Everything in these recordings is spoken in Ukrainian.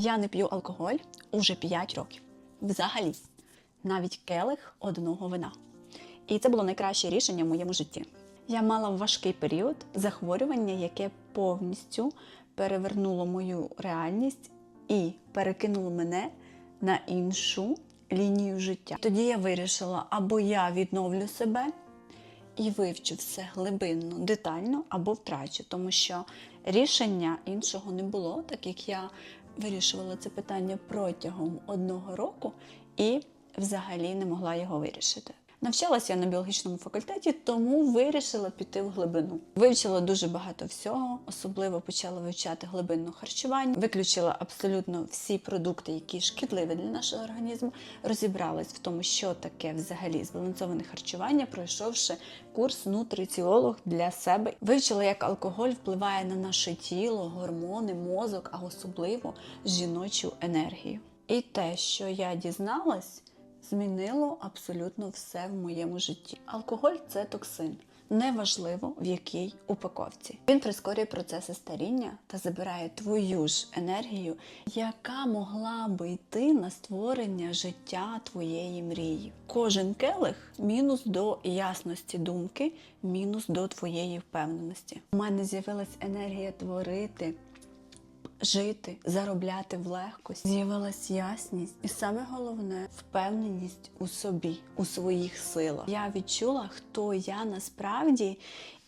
Я не п'ю алкоголь уже 5 років. Взагалі, навіть келих одного вина. І це було найкраще рішення в моєму житті. Я мала важкий період захворювання, яке повністю перевернуло мою реальність і перекинуло мене на іншу лінію життя. Тоді я вирішила, або я відновлю себе і вивчу все глибинно, детально, або втрачу, тому що рішення іншого не було, так як я вирішувала це питання протягом одного року і взагалі не могла його вирішити. Навчалася я на біологічному факультеті, тому вирішила піти в глибину. Вивчила дуже багато всього, особливо почала вивчати глибинне харчування, виключила абсолютно всі продукти, які шкідливі для нашого організму. Розібралась в тому, що таке взагалі збалансоване харчування, пройшовши курс нутриціолог для себе. Вивчила, як алкоголь впливає на наше тіло, гормони, мозок, а особливо жіночу енергію. І те, що я дізналась змінило абсолютно все в моєму житті. Алкоголь це токсин. Неважливо в якій упаковці. Він прискорює процеси старіння та забирає твою ж енергію, яка могла би йти на створення життя твоєї мрії. Кожен келих мінус до ясності думки, мінус до твоєї впевненості. У мене з'явилась енергія творити, жити, заробляти в легкості, з'явилась ясність, і саме головне впевненість у собі, у своїх силах. Я відчула, хто я насправді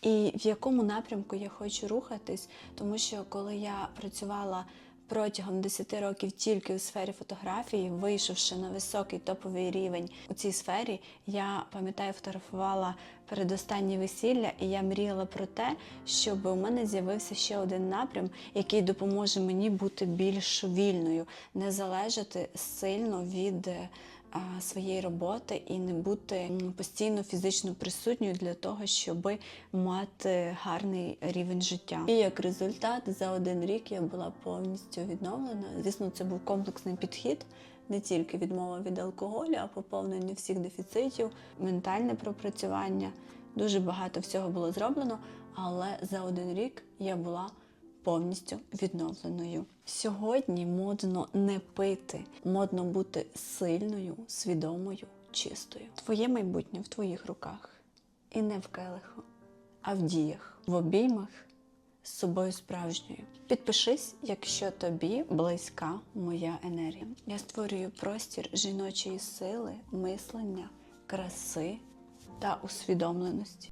і в якому напрямку я хочу рухатись, тому що коли я працювала. Протягом 10 років тільки у сфері фотографії, вийшовши на високий топовий рівень у цій сфері, я пам'ятаю, фотографувала передостаннє весілля, і я мріяла про те, щоб у мене з'явився ще один напрям, який допоможе мені бути більш вільною, не залежати сильно від е, своєї роботи і не бути постійно фізично присутньою для того, щоб мати гарний рівень життя. І як результат, за один рік я була повністю відновлена. Звісно, це був комплексний підхід. Не тільки відмова від алкоголю, а поповнення всіх дефіцитів, ментальне пропрацювання. Дуже багато всього було зроблено, але за один рік я була повністю відновленою. Сьогодні модно не пити, модно бути сильною, свідомою, чистою. Твоє майбутнє в твоїх руках. І не в келиху, а в діях, в обіймах з собою справжньою. Підпишись, якщо тобі близька моя енергія. Я створюю простір жіночої сили, мислення, краси та усвідомленості.